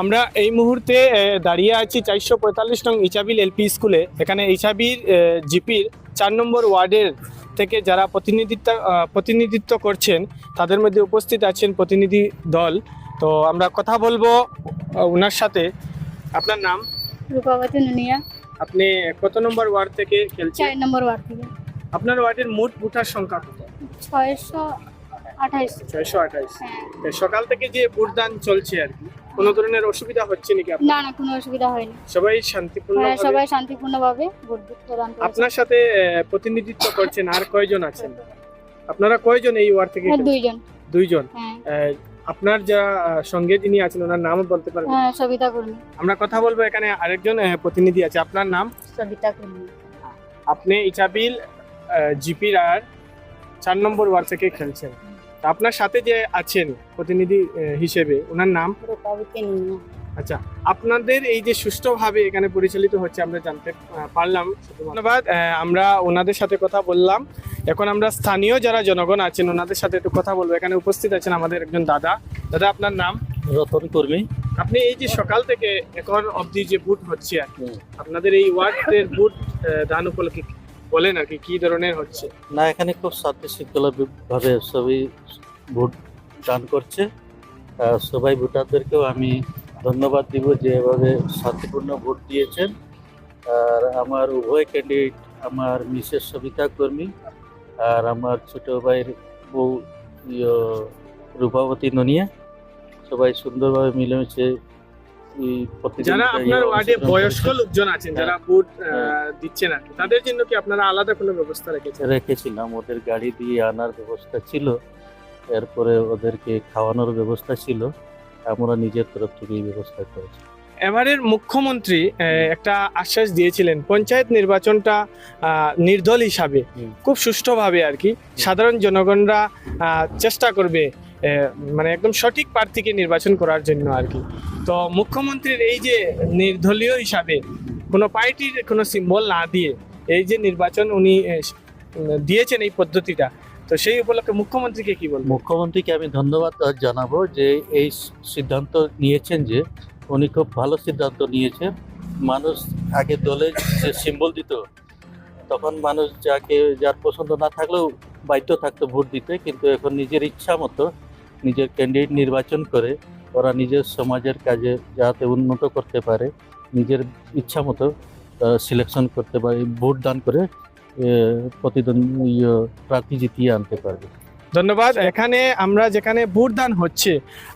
আমরা এই মুহূর্তে দাঁড়িয়ে আছি চারশো পঁয়তাল্লিশ নং ইচাবিল এলপি স্কুলে। এখানে ইচাবির জিপির চার নম্বর ওয়ার্ডের থেকে যারা প্রতিনিধিত্ব প্রতিনিধিত্ব করছেন তাদের মধ্যে উপস্থিত আছেন প্রতিনিধি দল। তো আমরা কথা বলব ওনার সাথে। আপনার নাম? রূপাবতী নুনিয়া। আপনি কত নম্বর ওয়ার্ড থেকে খেলছেন? চার নম্বর ওয়ার্ড থেকে। আপনার ওয়ার্ডের মোট ভোটার সংখ্যা কত? ছয়শো আঠাইশ। ছয়শো আঠাইশ। হ্যাঁ। সকাল থেকে যে ভোটদান চলছে আর কি কোনো ধরনের অসুবিধা হচ্ছে নাকি আপনার? না না কোনো অসুবিধা হয়নি। সবাই শান্তিপূর্ণ হ্যাঁ সবাই শান্তিপূর্ণভাবে ভোট প্রদান করেছে আপনার সাথে আহ, প্রতিনিধিত্ব করছেন আর কয়জন আছেন? আপনারা কয়জন এই ওয়ার্ড থেকে হ্যাঁ দুইজন। দুইজন? হ্যাঁ। আহ, আপনার যা আহ, সঙ্গে যিনি আছেন ওনার নাম বলতে পারবেন? হ্যাঁ সবিতা কর্মী। আমরা কথা বলব এখানে আরেকজন আহ, প্রতিনিধি আছে। আপনার নাম? সবিতা কর্মী। আপনি ইচাবিল জিপি আর চার নম্বর ওয়ার্ড থেকে খেলছেন। আপনার সাথে যে আছেন প্রতিনিধি হিসেবে ওনার নাম? আচ্ছা আপনাদের এই যে সুষ্ঠুভাবে এখানে পরিচালিত হচ্ছে আমরা জানতে পারলাম। ধন্যবাদ। আমরা ওনাদের সাথে কথা বললাম। এখন আমরা স্থানীয় যারা জনগণ আছেন ওনাদের সাথে একটু কথা বলব। এখানে উপস্থিত আছেন আমাদের একজন দাদা। দাদা আপনার নাম? রতন কর্মী। আপনি এই যে সকাল থেকে এখন অবধি যে বুট হচ্ছে আর কি, আপনাদের এই ওয়ার্ডের বুট দান উপলক্ষে বলেন আর কি কি ধরনের হচ্ছে? না এখানে খুব শান্তি শৃঙ্খলা ভাবে সবাই ভোট দান করছে। সবাই ভোটারদেরকেও আমি ধন্যবাদ দিব যে এভাবে শান্তিপূর্ণ ভোট দিয়েছেন। আর আমার উভয় ক্যান্ডিডেট আমার মিসেস সবিতা কর্মী আর আমার ছোট ভাইয়ের বউ রূপাবতী ননিয়া। সবাই সুন্দরভাবে মিলেমিশে যারা আপনার ওয়ার্ডে বয়স্ক লোকজন আছেন যারা বুট আহ, দিচ্ছেন আর তাদের জন্য কি আপনারা আলাদা কোনো ব্যবস্থা রেখেছেন? রেখেছিলাম ওদের গাড়ি দিয়ে আনার ব্যবস্থা ছিল। এরপরে ওদেরকে খাওয়ানোর ব্যবস্থা ছিল আমরা নিজের তরফ থেকে এই ব্যবস্থা করেছি। এবারের মুখ্যমন্ত্রী একটা আশ্বাস দিয়েছিলেন পঞ্চায়েত নির্বাচনটা নির্দল হিসাবে খুব সুষ্ঠুভাবে আর কি সাধারণ জনগণরা চেষ্টা করবে মানে একদম সঠিক প্রার্থীকে নির্বাচন করার জন্য আর কি। তো মুখ্যমন্ত্রীর এই যে নির্দলীয় হিসাবে কোনো পার্টির কোনো সিম্বল না দিয়ে এই যে নির্বাচন উনি দিয়েছেন এই পদ্ধতিটা তো সেই উপলক্ষে মুখ্যমন্ত্রীকে কি বলব মুখ্যমন্ত্রীকে আমি ধন্যবাদ জানাব যে এই সিদ্ধান্ত নিয়েছেন যে উনি খুব ভালো সিদ্ধান্ত নিয়েছেন। মানুষ আগে দলে যে সিম্বল দিত, তখন মানুষ যাকে যার পছন্দ না থাকলেও বাধ্য থাকতো ভোট দিতে, কিন্তু এখন নিজের ইচ্ছা মতো নিজের ক্যান্ডিডেট নির্বাচন করে, ওরা নিজের সমাজের কাজে যাতে উন্নত করতে পারে, নিজের ইচ্ছা মতো সিলেকশন করতে পারে ভোট দান করে প্রতিদ্বন্দ্বী ইয়ে, প্রার্থী জিতিয়ে আনতে পারবে। ধন্যবাদ। এখানে আমরা যেখানে ভোটদান হচ্ছে,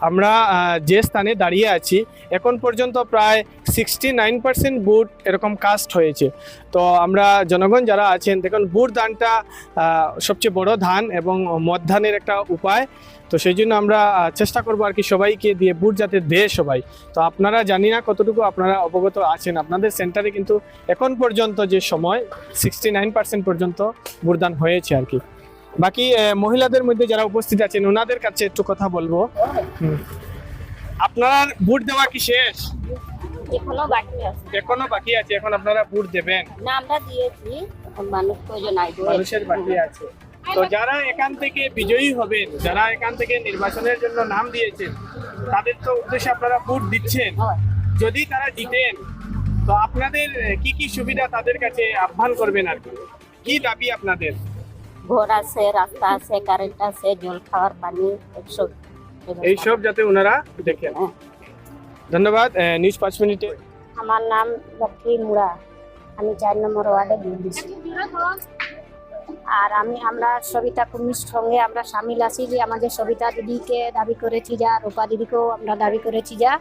আমরা যে স্থানে দাঁড়িয়ে আছি, এখন পর্যন্ত প্রায় সিক্সটি নাইন পার্সেন্ট বুট এরকম কাস্ট হয়েছে। তো আমরা জনগণ যারা আছেন, দেখুন বুট দানটা সবচেয়ে বড় ধান এবং মদ ধানের একটা উপায়। তো সেই জন্য আমরা চেষ্টা করব আর কি সবাইকে দিয়ে বুট যাতে দেয় সবাই। তো আপনারা জানি না কতটুকু আপনারা অবগত আছেন, আপনাদের সেন্টারে কিন্তু এখন পর্যন্ত যে সময় সিক্সটি নাইন পার্সেন্ট পর্যন্ত ভোটদান হয়েছে আর কি। বাকি মহিলাদের মধ্যে যারা উপস্থিত আছেন ওনাদের কাছে একটু কথা বলব। আপনার ভোট দেওয়া কি শেষ? এখনও বাকি আছে। এখনও বাকি আছে এখন আপনারা ভোট দেবেন? না আমরা দিয়েছি। এখন মানুষ প্রয়োজন আইবে মানুষের বাকি আছে। তো যারা এখান থেকে বিজয়ী হবেন যারা এখান থেকে নির্বাচনের জন্য নাম দিয়েছেন তাদের তো উদ্দেশ্যে আপনারা ভোট দিচ্ছেন। যদি তারা জিতেন তো আপনাদের কি কি সুবিধা তাদের কাছে আহ্বান করবেন আর কি? কি দাবি আপনাদের? ঘর আছে রাস্তা আছে কারেন্ট আছে জল খাওয়ার পানি এইসব এইসব যাতে ওনারা দেখেন হ্যাঁ। ধন্যবাদ নিউজ পাঁচ মিনিটে। আমার নাম লক্ষ্মী মুড়া। আমি চার নম্বর ওয়ার্ডে দিচ্ছি আর আমি আমরা সবিতা কুমির সঙ্গে আমরা সামিল আছি যে আমাদের সবিতা দিদিকে দাবি করেছি যা রূপা দিদিকেও আমরা দাবি করেছি যা।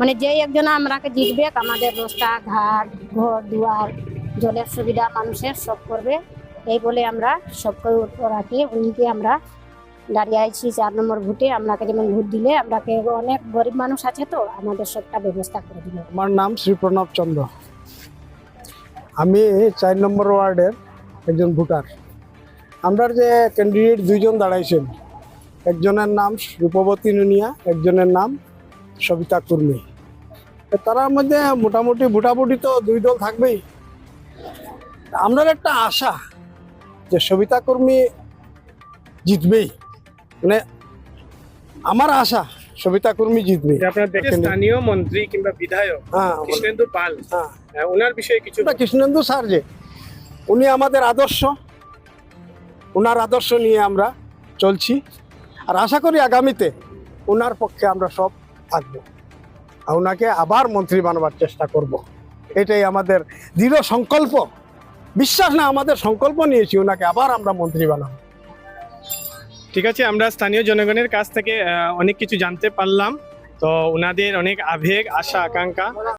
মানে যে একজন আমরাকে জিতবে আমাদের রাস্তা ঘাট ঘর দুয়ার জলের সুবিধা মানুষের সব করবে। এই বলে আমরা সবকে রাখি। উনিকে আমরা দাঁড়িয়ে আছি চার নম্বর ভোটে। আপনাকে যেমন ভোট দিলে আপনাকে অনেক গরিব মানুষ আছে তো, আমাদের সবটা ব্যবস্থা করে দিল। আমার নাম শ্রী প্রণব চন্দ্র। আমি চার নম্বর ওয়ার্ডের একজন ভোটার। আমরা যে ক্যান্ডিডেট দুইজন দাঁড়াইছেন, একজনের নাম রূপবতী নুনিয়া, একজনের নাম সবিতা কুর্মী। তো তারার মধ্যে মোটামুটি ভোটাভুটি তো দুই দল থাকবেই। আমরা একটা আশা যে সবিতা কর্মী জিতবেই। মানে আমার আশা সবিতা কর্মী জিতবে আপনার দেখে স্থানীয় মন্ত্রী কিংবা বিধায়ক হ্যাঁ কৃষ্ণেন্দু পাল হ্যাঁ। ওনার বিষয়ে কিছু কৃষ্ণেন্দু স্যার যে উনি আমাদের আদর্শ। ওনার আদর্শ নিয়ে আমরা চলছি। আর আশা করি আগামীতে ওনার পক্ষে আমরা সব থাকব। আর ওনাকে আবার মন্ত্রী বানাবার চেষ্টা করব। এটাই আমাদের দৃঢ় সংকল্প। বিশ্বাস না, আমাদের সংকল্প নিয়েছি ওনাকে, আবার আমরা মন্ত্রী বানাবো। ঠিক আছে, আমরা স্থানীয় জনগণের কাছ থেকে অনেক কিছু জানতে পারলাম। তো ওনাদের অনেক আবেগ, আশা, আকাঙ্ক্ষা।